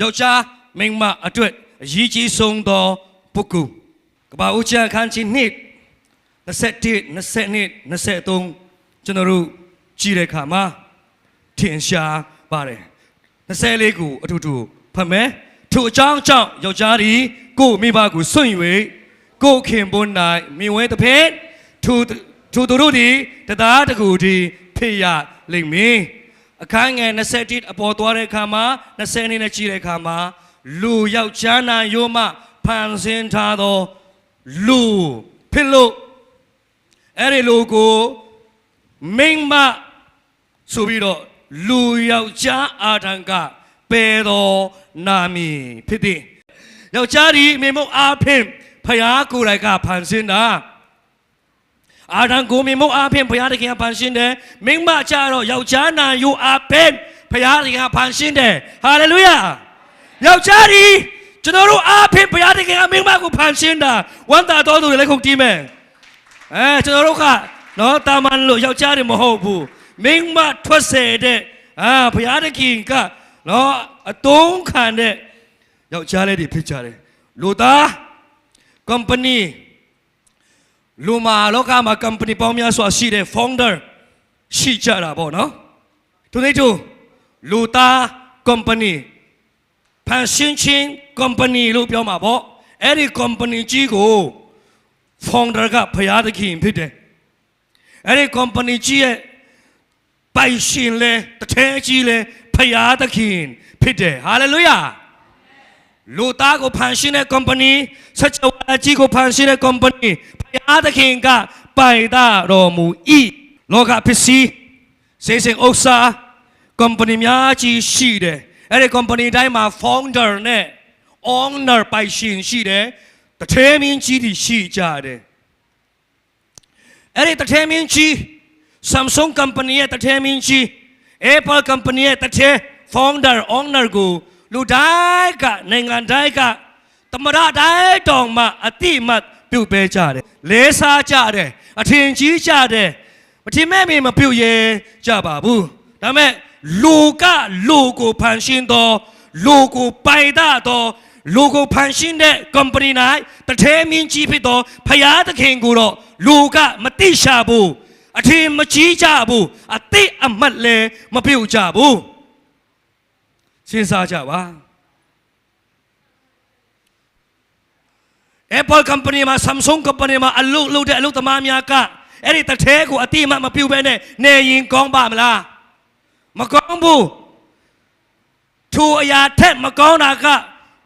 ယောက်ျားမိန်းမအတွက်အရေးကြီးဆုံးသောပုဂ္ဂိုလ်ကပ္ပဦးချန်ခန်းကြီးနှစ်21 22 23ကျွန်တော်တို့ကြည့်တဲ့အခါမှာထင်ရှားပါတယ်24ကိုအထူးထူးဖတ်မယ်ထိုအကြောင်းကြောင့်ယောက်ျားသည်ကိုယ့်မိဘကိုစွန့်၍ကိုယ့်ခင်ပွန်း၌မြင်ဝဲတစ်ဖက်ထိုထိုသူတို့သည်တသားတကူသည်ဖေရလိမ့်မည် အခန်းငယ်21အပေါ်သွားတဲ့အခါမှာ20နဲ့ကြည့်တဲ့အခါမှာလူယောက်ျားနာယိုမှဖန်ဆင်းထားသောလူဖြစ်လို့အဲ့ဒီလူကိုမိမ့်မဆိုပြီးတော့လူယောက်ျားအာဒံကပယ်တော်နာမည်ဖြစ်သည်ယောက်ျားဒီမိမုတ်အားဖြင့်ဖယားကိုယ်တိုင်ကဖန်ဆင်းတာ အာဒံကိုမိမုတ်အားဖြင့်ဖယားတခင်ကဖန်ဆင်းတယ်မိန်းမကြတော့ယောက်ျားနာယိုအားဖြင့်ဖယားတခင်ကဖန်ဆင်းတယ်ဟာလေလုယာယောက်ျားဒီကျွန်တော်တို့အားဖြင့်ဖယားတခင်ကမိန်းမကိုဖန်ဆင်းတာဝမ်းသာတော်သူတွေလည်းခုန်တီးမယ်အဲကျွန်တော်တို့ကနော်တာမန်လို့ယောက်ျားတွေမဟုတ်ဘူးမိန်းမထွက်စေတဲ့အာဘုရားသခင်ကနော်အတုံးခံတဲ့ယောက်ျားလေးတွေဖြစ်ကြတယ်လူသား company လူမာလောကမှာ company ပေါင်းများစွာရှိတဲ့ founder ရှိကြတာပေါ့နော်သူတို့တို့လူသား company ဖန်ဆင်းခြင်း company လို့ပြောမှာပေါ့အဲ့ဒီ company ကြီးကို founder ကဖရာသခင်ဖြစ်တယ်အဲ့ဒီ company ကြီးရဲ့ပိုင်ရှင်လဲတထဲကြီးလဲဖရာသခင်ဖြစ်တယ် hallelujah လူသားကိုဖန်ရှင်တဲ့ company စัจ java ကြီးကိုဖန်ရှင်တဲ့ company ဖရာသခင်ကပိုင်တာတော်မူ၏လောကပစ္စည်းစေစင်ဥစ္စာ company များကြီးရှိတယ်အဲ့ဒီ company တိုင်းမှာ founder နဲ့ owner ပိုင်ရှင်ရှိတယ်တထဲမင်းကြီးတွေရှိကြတယ်အဲ့ဒီတထဲမင်းကြီး Samsung company ရဲ့တထဲမင်းကြီး Apple company ရဲ့တထဲ founder owner ကိုလူတိုင်းကနိုင်ငံတိုင်းကသမရတိုင်းတောင်မှအတိအမတ် ပြုတ်ပေးကြတယ်လေးစားကြတယ်အထင်ကြီးကြတယ်မထင်မဲ့မင်းမပြုတ်ရဲကြပါဘူးဒါပေမဲ့လူကလူကိုဖန်ရှင်းသောလူကိုပိုင်တာသောလူကိုဖန်ရှင်းတဲ့ company ၌တထဲမင်းကြီးဖြစ်သောဖယားသခင်ကိုတော့လူကမတိရှာဘူးအထင်မကြီးကြဘူးအသိအမှတ်လည်းမပြုတ်ကြဘူးစဉ်းစားကြပါ Apple company မှာ Samsung company မှာအလုပ်လုပ်တဲ့အလုပ်သမားများကအဲ့ဒီတစ်ထဲကိုအတိအမှတ်မပြုတ်ဘဲနဲ့နေရင်ကောင်းပါမလားမကောင်းဘူးထိုအရာထက်မကောင်းတာက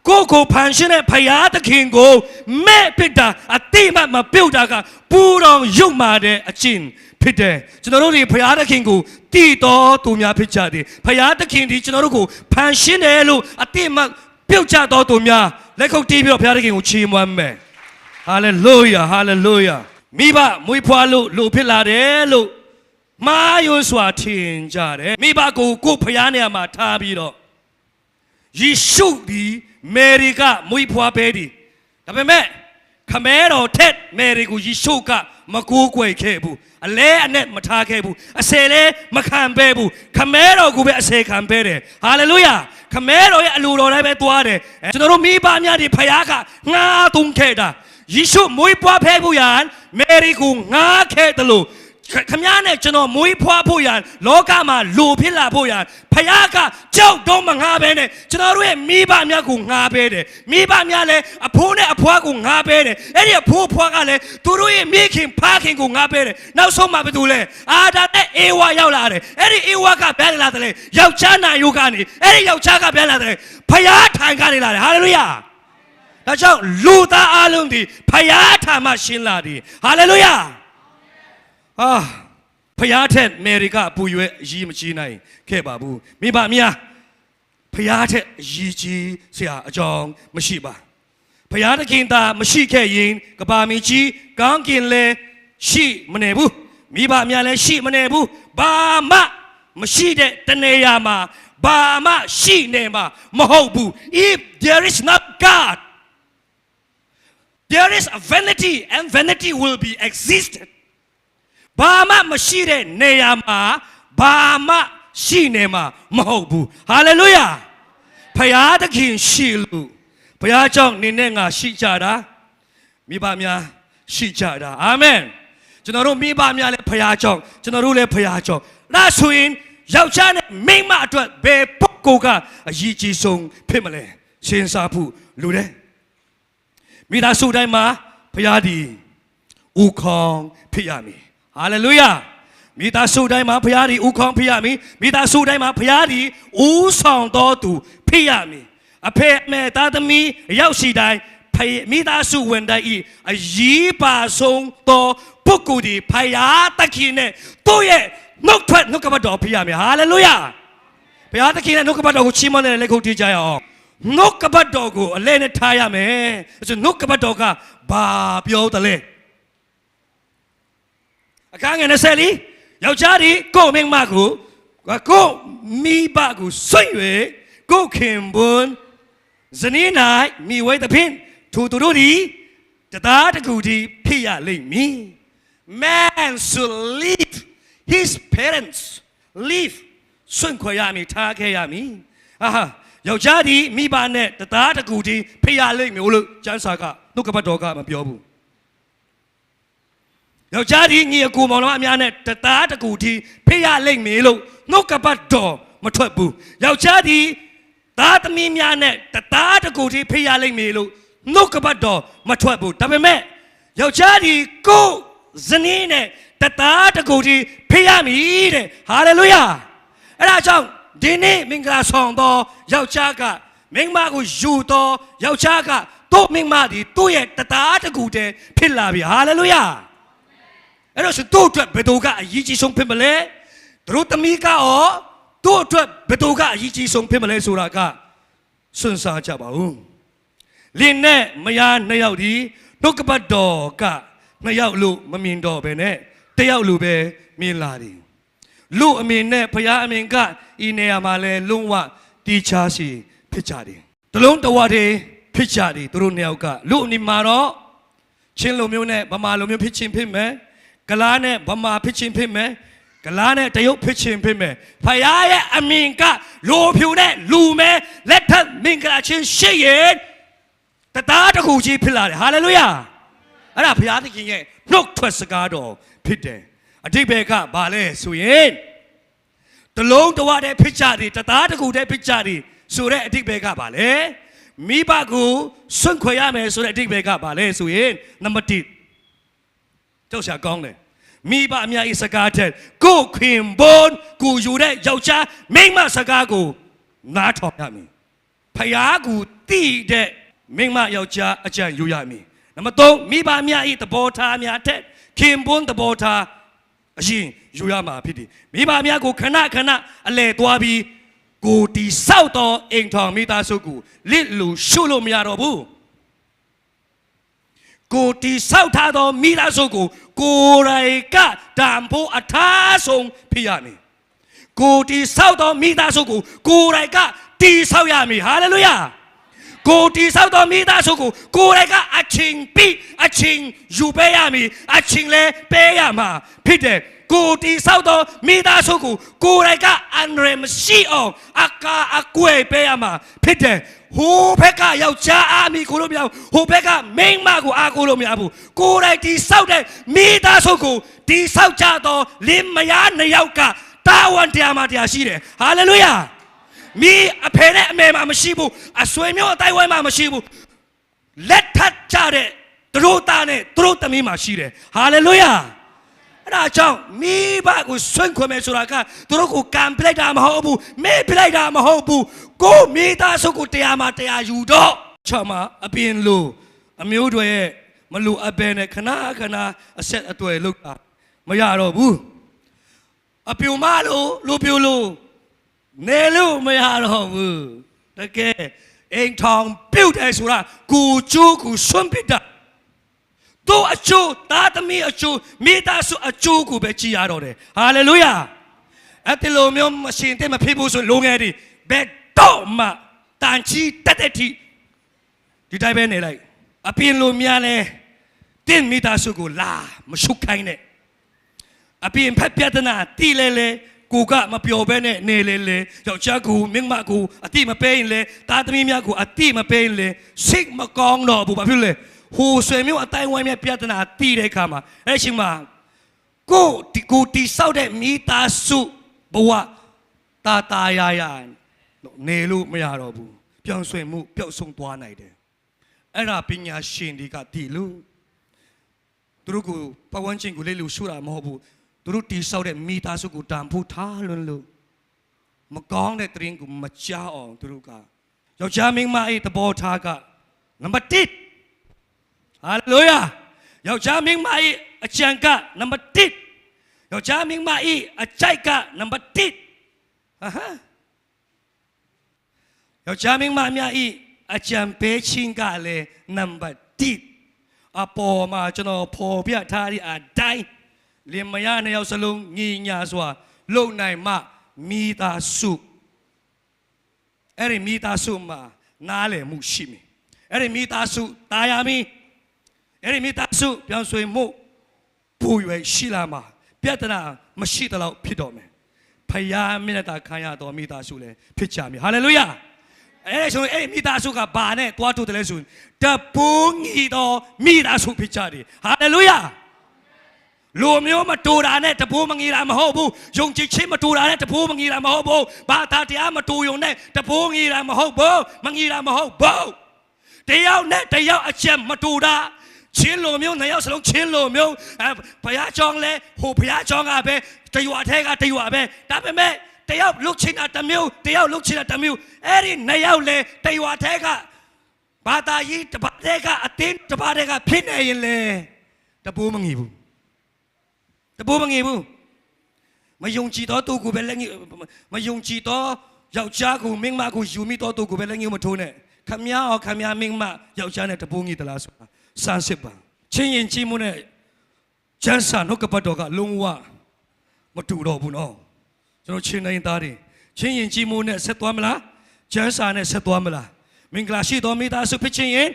ကိုယ့်ကိုဖန်ရှင်းတဲ့ဖယားသခင်ကိုမဲ့ပစ်တာအတိအမှတ်မပြုတ်တာကပူတော်ရုပ်မာတဲ့အချင်းဖြစ်တယ်ကျွန်တော်တို့ဒီဖယားသခင်ကိုတည်တော်သူများဖြစ်ကြတယ်ဖယားသခင်ဒီကျွန်တော်တို့ကိုဖန်ရှင်းတယ်လို့အတိအမှတ်ပြုတ်ကြတော်သူများ လက်ခုပ်တီးပြီးတော့ဖယားသခင်ကိုချီးမွမ်းမယ်ဟာလေလုယာဟာလေလုယာမိဘမွေးဖွားလို့လို့ဖြစ်လာတယ်လို့မာယွန်းစွာထင်ကြတယ်မိဘကိုကိုယ်ဖျားနေရာမှာထားပြီးတော့ယေရှုဒီမေရီကမွေးဖွားပေးတယ်ဒါပေမဲ့ခမဲတော်ထက်မေရီကိုယေရှုကမကိုးကွယ်ခဲ့ဘူးအလဲအနဲ့မထားခဲ့ဘူးအစေလဲမခံပဲဘူးခမဲတော်ကိုပဲအစေခံပဲတယ်ဟာလေလုယာ ခမဲတော်ရဲ့အလိုတော်တိုင်းပဲသွားတယ်အဲကျွန်တော်တို့မိဘများဒီဖခင်ကငါးသုံးခဲ့တာယေရှုမွေးဖွားဖဲဖို့ရန်မေရီကိုငါးခဲ့တယ်လို့ ခခမည်းနဲ့ကျွန်တော်မွေးဖွားဖို့ရန်လောကမှာလူဖြစ်လာဖို့ရန်ဖခင်ကကြောက်တော့မငါပဲနဲ့ကျွန်တော်တို့ရဲ့မိဘများကိုငါပဲတယ်မိဘများလည်းအဖိုးနဲ့အဖွားကိုငါပဲတယ်အဲ့ဒီအဖိုးဖွားကလည်းသူတို့ရဲ့မိခင်ဖခင်ကိုငါပဲတယ်နောက်ဆုံးမှဘာတူလဲအာဒါနဲ့အေဝါရောက်လာတယ်အဲ့ဒီအေဝါကဘယ်လာတယ်လဲယောက်ျားနာယုကနေအဲ့ဒီယောက်ျားကဘယ်လာတယ်ဖခင်ထံကနေလာတယ်ဟာလေလုယာဒါကြောင့်လူသားအလုံးဒီဖယားထာမရှင်းလာသည်ဟာလေလုယာ အာဖယားထက်မေရိကအပူရွယ်အရေးမကြီးနိုင်ခဲ့ပါဘူးမိဘများဖယားထက်အရေးကြီးဆရာအကြောင်းမရှိပါဖယားတခင်သာမရှိခဲ့ရင်ကဘာမီကြီးကောင်းကင်လဲရှိမနေဘူးမိဘများလည်းရှိမနေဘူးဘာမှမရှိတဲ့တနေရာမှာဘာမှရှိနေမှာမဟုတ်ဘူး if there is not god there is a vanity and vanity will be existed ဘာမှမရှိတဲ့နေရာမှာဘာမှရှိနေမှာမဟုတ်ဘူး hallelujah ဖယားသခင်ရှိလို့ဘုရားကြောင့်နေနဲ့ငါရှိကြတာမိဘများရှိကြတာအာမင်ကျွန်တော်တို့မိဘများလည်းဖယားကြောင့်ကျွန်တော်တို့လည်းဖယားကြောင့်ဒါဆိုရင်ယောက်ျားနဲ့မိန်းမအတွက်ဘယ်ပုဂ္ဂိုလ်ကအရေးကြီးဆုံးဖြစ်မလဲစဉ်းစားဖို့လိုတယ်မိသားစုတိုင်းမှာဖယားဒီဥခေါင်းဖြစ်ရမည် ဟာလေလုယာမိသားစုတိုင်းမှာဖယားဒီဥခေါင်းဖြစ်ရမည်မိသားစုတိုင်းမှာဖယားဒီဥဆောင်တော်သူဖြစ်ရမည်အဖေအမေသားသမီးအရောက်စီတိုင်းဖယမိသားစုဝင်တိုင်းဤအရေးပါဆုံးသောပုဂ္ဂိုလ်ဒီဖယားတခင်နဲ့သူ့ရဲ့နှုတ်ထွက်နှုတ်ကပတ်တော်ဖြစ်ရမည်ဟာလေလုယာဘုရားသခင်ရဲ့နှုတ်ကပတ်တော်ကိုချီးမွမ်းတဲ့လက်ခုပ်တီးကြရအောင်နှုတ်ကပတ်တော်ကိုအလဲနဲ့ထားရမယ်အဲဆိုနှုတ်ကပတ်တော်ကဘာပြောတယ်လဲ အခန်းငယ်20လီယောက်ျားဒီကိုယ့်မင်းမကိုကိုယ့်မိဘကိုဆွင့်၍ကိုယ့်ခင်ပွန်းဇနီး၌မိဝဲသဖြင့်သူသူတို့ဒီတသားတစ်ခုဒီဖြစ်ရလိမ့်မည် man should leave his parents leave ဆွင့်ခွေရမည်ထားခဲ့ရမည်အာဟာယောက်ျားဒီမိဘနဲ့တသားတစ်ခုဒီဖြစ်ရလိမ့်မည်လို့ကျမ်းစာကနှုတ်ကပတ်တော်ကမပြောဘူး ယောက်ျားဒီညီအကိုမောင်နှမအများနဲ့တသားတကူတီဖေးရလိမ့်မယ်လို့နှုတ်ကပတ်တော်မထွက်ဘူးယောက်ျားဒီသားသမီးများနဲ့တသားတကူတီဖေးရလိမ့်မယ်လို့နှုတ်ကပတ်တော်မထွက်ဘူးဒါပေမဲ့ယောက်ျားဒီကိုယ်ဇနီးနဲ့တသားတကူတီဖေးရမည်တဲ့ဟာလေလုယာအဲ့ဒါကြောင့်ဒီနေ့မင်္ဂလာဆောင်သောယောက်ျားကမိန်းမကိုယူသောယောက်ျားကသူ့မိန်းမဒီသူ့ရဲ့တသားတကူတည်းဖြစ်လာပြီဟာလေလုယာ အဲ့တော့ဆိုတို့အတွက်ဘယ်သူကအရေးကြီးဆုံးဖြစ်မလဲသူတို့သမီးကရောတို့အတွက်ဘယ်သူကအရေးကြီးဆုံးဖြစ်မလဲဆိုတာကစွန့်စားကြပါဦးလင်းနဲ့မယားနှစ်ယောက်ဒီနှုတ်ကပတ်တော်ကနှစ်ယောက်လို့မမြင်တော့ဘဲနဲ့တစ်ယောက်လို့ပဲမြင်လာတယ်လူအမင်နဲ့ဖယားအမင်ကဤနေရာမှာလဲလုံးဝတီးခြားစီဖြစ်ကြတယ်တလုံးတဝတည်းဖြစ်ကြတယ်သူတို့နှစ်ယောက်ကလူအမင်မှာတော့ချင်းလိုမျိုးနဲ့ဗမာလိုမျိုးဖြစ်ချင်းဖြစ်မယ် ဂလားနဲ့ဗမာဖြစ်ချင်းဖြစ်မယ်ဂလားနဲ့တရုတ်ဖြစ်ချင်းဖြစ်မယ်ဖယားရဲ့အမင်ကလိုဖြူနဲ့လူမဲလက်ထပ်မင်္ဂလာချင်းရှိရဲ့တသားတစ်ခုကြီးဖြစ်လာတယ်ဟာလေလုယာအဲ့ဒါဖယားသခင်ရဲ့နှုတ်ထွက်စကားတော်ဖြစ်တယ်အတိဘယ်ကဘာလဲဆိုရင်တလုံးတဝတည်းဖြစ်ကြတယ်တသားတစ်ခုတည်းဖြစ်ကြတယ်ဆိုတဲ့အတိဘယ်ကဘာလဲမိဘကိုစွန့်ခွေရမယ်ဆိုတဲ့အတိဘယ်ကဘာလဲဆိုရင်နံပါတ်1 ကြောက်ရှာကောင်းတယ်မိဘအများဤစကားတဲ့ကိုယ်ခင်ဘွန်ကိုယူတဲ့ယောက်ျားမိန်းမစကားကိုနားထောင်ရမည်ဖယားကူတိတဲ့မိန်းမယောက်ျားအကြံယူရမည်နံပါတ်3မိဘအများဤသဘောထားများတဲ့ခင်ဘွန်သဘောထားအရင်ယူရမှာဖြစ်တယ်မိဘအများကိုခဏခဏအလဲသွားပြီးကိုတီဆောက်တော်အိမ်ထောင်မိသားစုကိုလစ်လူရှုလို့မရတော့ဘူး ကိုတီဆောက်ထားသောမိသားစုကိုကိုယ်တိုင်ကတံဖို့အထားဆုံးဖြစ်ရမည်ကိုတီဆောက်သောမိသားစုကိုကိုယ်တိုင်ကတီဆောက်ရမည်ဟာလေလုယာကိုတီဆောက်သောမိသားစုကိုကိုယ်တိုင်ကအချင်းပြီးအချင်းယူပေးရမည်အချင်းလဲပေးရမှာဖြစ်တယ် ကိုတီဆောက်သောမိသားစုကိုကိုယ်တိုင်ကအန်ရမရှိအောင်အကာအကွယ်ပေးရမှာဖြစ်တယ်ဟိုဘက်ကယောက်ျားအားမီကိုလို့မရဘူးဟိုဘက်ကမိန်းမကိုအားကိုလို့မရဘူးကိုယ်တိုင်ဒီဆောက်တဲ့မိသားစုကိုဒီဆောက်ကြတော့လင်းမယားနှစ်ယောက်ကတာဝန်တရားမှတရားရှိတယ်ဟာလေလုယာမိအဖေနဲ့အမေမှမရှိဘူးအဆွေမျိုးအတိုင်းဝိုင်းမှမရှိဘူးလက်ထပ်ကြတဲ့သူတို့သားနဲ့သူတို့သမီးမှရှိတယ်ဟာလေလုယာ အဲ့ဒါကြောင့်မိဘကိုဆွန့်ခွင့်မယ်ဆိုတာကသူတို့ကိုကံပြလိုက်တာမဟုတ်ဘူးမေ့ပြလိုက်တာမဟုတ်ဘူးကိုမိသားစုကိုတရားမှတရားယူတော့ချောင်းမှာအပြင်လို့အမျိုးတွေရဲ့မလို့အပယ်နဲ့ခဏခဏအဆက်အသွယ်လုပ်တာမရတော့ဘူးအပြူမလို့လူပြူလို့နေလို့မရတော့ဘူးတကယ်အိမ်ထောင်ပြုတ်တယ်ဆိုတာကိုကျိုးကိုဆွန့်ပစ်တာ တို့အကျိုးသားသမီးအကျိုးမိသားစုအကျိုးကိုပဲကြည်ရတော့တယ်ဟာလေလုယာအဲ့ဒီလိုမျိုးမရှင်တဲ့မဖြစ်ဘူးဆိုလုံငယ်တွေဘယ်တော့မှတန်ချီတက်တဲ့တီဒီတိုင်းပဲနေလိုက်အပြင်လိုများလဲတင်းမိသားစုကိုလာမရှုခိုင်းနဲ့အပြင်ဖက်ပြဒနာတီလဲလဲကိုကမပျော်ဘဲနဲ့နေလေလေယောက်ျားကိုမိန်းမကိုအတိမပေးရင်လေသားသမီးများကိုအတိမပေးရင်လေစိတ်မကောင်းတော့ဘူးဘာဖြစ်လဲ ဟိုဆွေမျိုးအတိုင်းဝိုင်းမြပြဿနာတီးတဲ့အခါမှာအဲ့ချိန်မှာကိုဒီကိုတီဆောက်တဲ့မိသားစုဘဝတာတာယာယာနေလို့မရတော့ဘူးပြောင်းဆွေမှုပျောက်ဆုံးသွားနိုင်တယ်အဲ့ဒါပညာရှင်တွေကတီလို့သူတို့ကိုပဝန်းကျင်ကိုလေးလူရှုတာမဟုတ်ဘူးသူတို့တီဆောက်တဲ့မိသားစုကိုတန်ဖိုးထားလွန်းလို့မကောင်းတဲ့တရင်ကိုမကြောက်အောင်သူတို့ကယောက်ျားမင်းမအေးသဘောထားကနံပါတ်1 ဟာလေလုယာယောက်ျားမင်းမအေးအကြံကနံပါတ်1ယောက်ျားမင်းမအေးအကြိုက်ကနံပါတ်1ဟာဟာယောက်ျားမင်းမအများအေးအကြံပေးခြင်းကလည်းနံပါတ်1အပေါ်မှာကျွန်တော်ပေါ်ပြထားတဲ့အတိုင်းလင်မယားနှစ်ယောက်စလုံးညီညာစွာလုံနိုင်မှမိသားစုအဲ့ဒီမိသားစုမှာနားလည်မှုရှိမယ်အဲ့ဒီမိသားစုတာယာမီ အဲ့ဒီမိသားစုပြောင်းဆွေမှုပူရွယ်ရှိလာမှာပြဿနာမရှိတော့ဖြစ်တော့မယ်ဖယားမျက်နှာသာခံရတော်မိသားစုလည်းဖြစ်ကြမယ်ဟာလေလုယာအဲ့ဒါဆိုရင်အဲ့ဒီမိသားစုကဘာနဲ့တွားထုတ်တယ်လဲဆိုရင်တပူးငီတော်မိသားစုဖြစ်ကြတယ်ဟာလေလုယာလူမျိုးမတူတာနဲ့တပူးမငီတာမဟုတ်ဘူးယုံကြည်ခြင်းမတူတာနဲ့တပူးမငီတာမဟုတ်ဘူးဘာသာတရားမတူယုံနဲ့တပူးငီတာမဟုတ်ဘူးမငီတာမဟုတ်ဘူးတယောက်နဲ့တယောက်အချက်မတူတာ ချင်းလိုမျိုးနှစ်ယောက်စလုံးချင်းလိုမျိုးအဲဘုရားကျောင်းလဲဟိုဘုရားကျောင်းကပဲတရွာထဲကတရွာပဲဒါပေမဲ့တယောက်လုတ်ချင်တာတစ်မျိုးတယောက်လုတ်ချင်တာတစ်မျိုးအဲ့ဒီနှစ်ယောက်လဲတရွာထဲကဘာသာရေးတစ်ပါးထဲကအတင်းတစ်ပါးထဲကဖြစ်နေရင်လေတပူးမငီဘူးတပူးမငီဘူးမယုံကြည်တော့သူကိုပဲလက်ငီမယုံကြည်တော့ယောက်ျားကိုမင်းမကိုယူမိတော့သူကိုပဲလက်ငီမထိုးနဲ့ခမည်းအောင်ခမည်းမင်းမယောက်ျားနဲ့တပူးငီတလားဆိုတာ စမ်းစစ်ပါချင်းရင်ချင်းမှုနဲ့ကျန်းစာနှုတ်ကပတ်တော်ကလုံးဝမတူတော့ဘူးနော်ကျွန်တော်ချင်းနိုင်သားတွေချင်းရင်ကြီးမိုးနဲ့ဆက်သွားမလားကျန်းစာနဲ့ဆက်သွားမလားမင်္ဂလာရှိတော်မိသားစုဖြစ်ချင်းရင်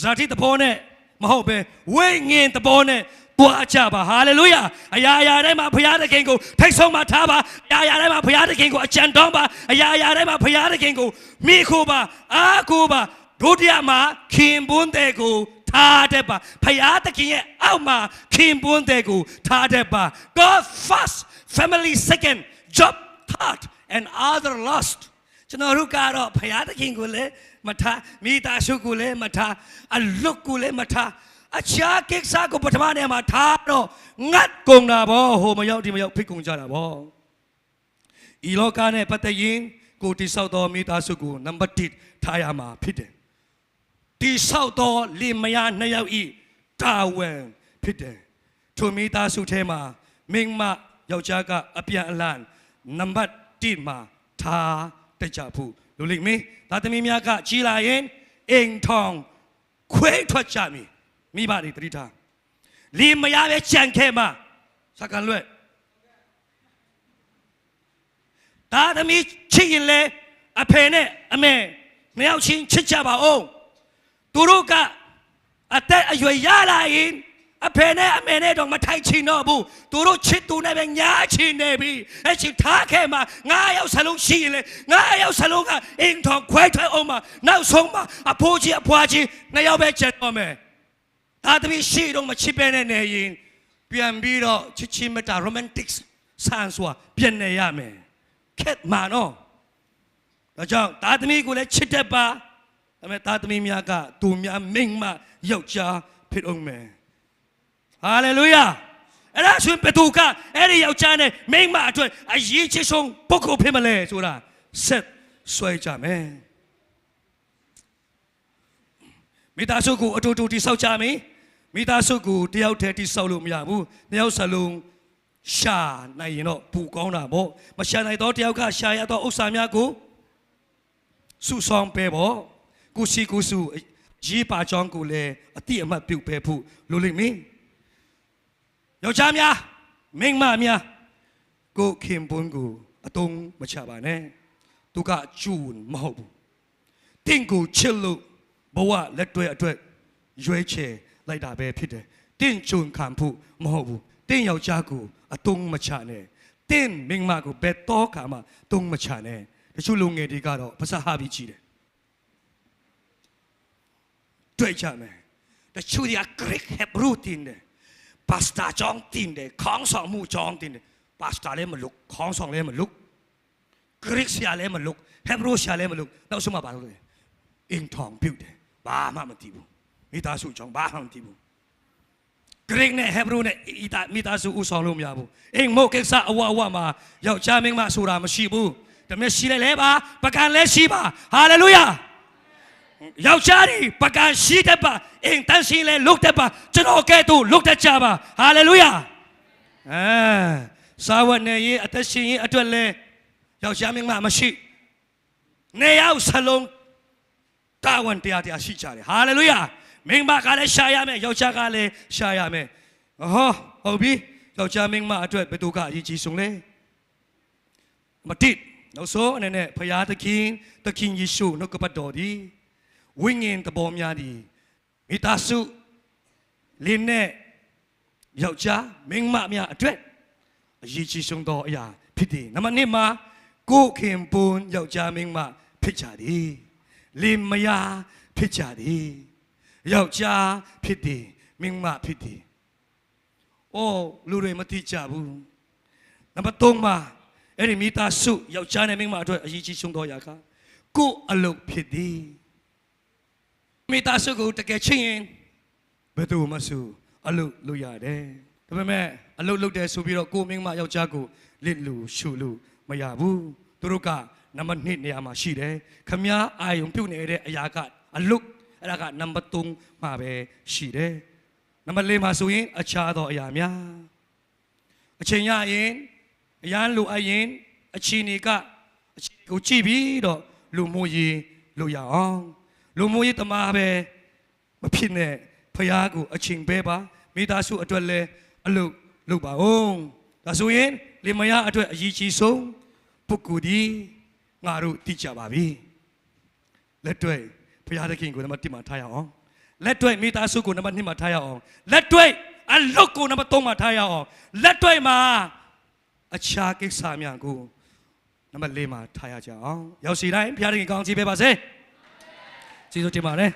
ဇာတိတဘောနဲ့မဟုတ်ပဲဝိငင်တဘောနဲ့တွားကြပါဟာလေလုယာအရာရာတိုင်းမှာဘုရားသခင်ကိုထိတ်ဆုံးမှာထားပါအရာရာတိုင်းမှာဘုရားသခင်ကိုအကြံတောင်းပါအရာရာတိုင်းမှာဘုရားသခင်ကိုမိခိုးပါအားကိုးပါဒုတိယမှာခင်ပွန်းတဲ့ကို ထားတဲ့ပါဖယားသခင်ရဲ့အောက်မှာခင်ပွန်းတဲ့ကိုထားတဲ့ပါ God first family second job third and other last ကျွန်တော်တို့ကတော့ဖယားသခင်ကိုလည်းမထားမိသားစုကိုလည်းမထားအလုတ်ကိုလည်းမထားအခြားကိစ္စကိုပထမနေရာမှာထားတော့ငတ်ကုန်တာဗောဟိုမရောက်ဒီမရောက်ဖိတ်ကုန်ကြတာဗောဤလောကနဲ့ပတ်သက်ရင်ကိုတိဆောက်တော်မိသားစုကိုနံပါတ်1ထားရမှာဖြစ်တယ် တိဆောက်သောလင်မယားနှစ်ယောက်ဤတာဝန်ဖြစ်တယ်ထိုမိသားစုထဲမှာမိန်းမယောက်ျားကအပြန်အလှန်နံပါတ်1မှာထားတကြဖို့လူလိမ့်မင်းသားသမီးများကကြီးလာရင်အိမ်ထောင်ခွဲထွက်ကြမည်မိဘတွေတတိထားလင်မယားပဲကြံခဲ့မှာစကန်လွဲ့သားသမီးချစ်ရင်လေအဖေနဲ့အမေနှစ်ယောက်ချင်းချစ်ကြပါဦး သူတို့ကအသက်အရွယ်ရလာရင်အဖေနဲ့အမေနဲ့တော့မထိုက်ချင်တော့ဘူးသူတို့ချစ်သူနဲ့ပဲညားချင်နေပြီအဲ့ချင်ထားခဲ့မှာငါးယောက်စလုံးရှိရင်လေငါးယောက်စလုံးကအင်ထောင်ခွဲထွက်အောင်မှာနောက်ဆုံးမှာအဖိုးကြီးအဖွားကြီးနှစ်ယောက်ပဲကျန်တော့မယ်ဒါတမီရှိတော့မချစ်ပဲနဲ့နေရင်ပြန်ပြီးတော့ချစ်ချင်းမတာ romantic ဆန်စွာပြန်နေရမယ်ခက်မှာနော်ဒါကြောင့်သားသမီးကိုလည်းချစ်တတ်ပါ ဒါပေမဲ့သားသမီးများကသူများမိန်းမယောက်ျားဖြစ်အောင်မယ်ဟာလေလုယာအဲ့ဒါဆိုရင်ဘယ်သူကအဲ့ဒီယောက်ျားနဲ့မိန်းမအတွက်အရေးကြီးဆုံးပုဂ္ဂိုလ်ဖြစ်မလဲဆိုတာဆက်ဆွဲကြမယ်မိသားစုကိုအတူတူတိဆောက်ကြမယ်မိသားစုကိုတယောက်တည်းတိဆောက်လို့မရဘူးနှစ်ယောက်စလုံးရှာနိုင်ရင်တော့ပူကောင်းတာပေါ့မရှာနိုင်တော့တယောက်ကရှာရတော့ဥစ္စာများကိုစုဆောင်ပဲပေါ့ ကိုစီကိုစုရေးပါကြောင်းကိုလည်းအတိအမှတ်ပြုတ်ပဲဖို့လိုလိမ့်မင်းယောက်ျားများမိန်းမများကိုခင်ပွန်းကိုအတုံးမချပါနဲ့သူကကျူးမဟုတ်ဘူးတင့်ကိုချစ်လို့ဘဝလက်တွဲအတွက်ရွေးချယ်လိုက်တာပဲဖြစ်တယ်တင့်ချွန်ခံဖို့မဟုတ်ဘူးတင့်ယောက်ျားကိုအတုံးမချနဲ့တင်းမင်းမကိုဘယ်တော့ခါမှတုံးမချနဲ့တချို့လူငယ်တွေကတော့ပါစာဟာပြီးကြည့်တယ် တွေ့ကြမယ်တချို့တွေက Greek Hebrew တင်တယ်ပါစတာကြောင်းတင်တယ်ခေါင်းဆောင်မှုကြောင်းတင်တယ်ပါစတာလည်းမလုပ်ခေါင်းဆောင်လည်းမလုပ် Greek ဆရာလည်းမလုပ် Hebrew ဆရာလည်းမလုပ်နောက်ဆုံးမှဘာလုပ်လဲအင်ထောင်ပြုတ်တယ်ဘာမှမသိဘူးမိသားစုကြောင်းဘာမှမသိဘူး Greek နဲ့ Hebrew နဲ့ဤတာမိသားစုဥဆောင်လို့မရဘူးအိမ်မို့ကိစ္စအဝအဝမှာယောက်ျားမင်းမဆိုတာမရှိဘူးတမက်ရှိလဲလဲပါပကံလဲရှိပါဟာလေလုယာ ယောက်ျားကြီးပကံရှိတတ်ပါအိမ်တန်းရှိလဲလုတ်တတ်ပါကျွန်တော်ကဲ့သို့လုတ်တတ်ကြပါဟာလေလုယာအဲစာဝတ်နေရေးအသက်ရှင်ရေးအတွက်လဲယောက်ျားမင်းမမရှိနေရောက်စလုံးတာဝန်တရားတရားရှိကြတယ်ဟာလေလုယာမိန်းမကလည်းရှာရမယ်ယောက်ျားကလည်းရှာရမယ်ဟောဟုတ်ပြီယောက်ျားမင်းမအတွက်ဘယ်သူကအရေးကြီးဆုံးလဲမတိနောက်ဆုံးအနေနဲ့ဖရာသခင်သခင်ယေရှုနှုတ်ကပတ်တော်ဒီ ဝိညာဉ်တဘောများဒီမိသားစုလင်းနဲ့ယောက်ျားမင်းမများအတွက်အရေးကြီးဆုံးသောအရာဖြစ်တယ်နံပါတ်1မှာကိုယ်ခင်ပွန်ယောက်ျားမင်းမဖြစ်ကြတယ်လင်မယားဖြစ်ကြတယ်ယောက်ျားဖြစ်တယ်မင်းမဖြစ်တယ်အိုးလူတွေမသိကြဘူးနံပါတ်3မှာအဲ့ဒီမိသားစုယောက်ျားနဲ့မင်းမအတွက်အရေးကြီးဆုံးသောအရာကကိုယ်အလုပ်ဖြစ်သည် မိသားစုကိုတကယ်ချင်းရင်ဘယ်သူမှမဆိုအလုပ်လုပ်ရတယ်ဒါပေမဲ့အလုပ်လုပ်တယ်ဆိုပြီးတော့ကိုယ်မင်းမယောက်ျားကိုလစ်လူရှုလို့မရဘူးသူတို့ကနံပါတ်1နေရာမှာရှိတယ်ခမည်းအာယုံပြုတ်နေတဲ့အရာကအလုပ်အဲ့ဒါကနံပါတ်3မှာပဲရှိတယ်နံပါတ်4မှာဆိုရင် အခြားသောအရာများအချိန်ရရင်အရန်လိုအပ်ရင်အချိန်တွေကအချိန်ကိုကြည့်ပြီးတော့လူမိုးရေးလို့ရအောင် လူမိုးရေးတမားပဲမဖြစ်နဲ့ဖះကိုအချိန်ပဲပါမိသားစုအတွက်လည်းအလုပ်လုပ်ပါဦးဒါဆိုရင်လေမယားအတွက်အရေးကြီးဆုံးပုဂ္ဂိုလ်ဒီငါတို့သိကြပါပြီလက်တွေ့ဖះသခင်ကိုနံပါတ်1မှာထားရအောင်လက်တွေ့မိသားစုကိုနံပါတ်2မှာထားရအောင်လက်တွေ့အလုပ်ကိုနံပါတ်3မှာထားရအောင်လက်တွေ့မှာအခြားကိစ္စများကိုနံပါတ်4မှာထားရကြအောင်ရောက်စီတိုင်းဖះသခင်ကောင်းချီးပေးပါစေ ကျေးဇူးတင်ပါတယ်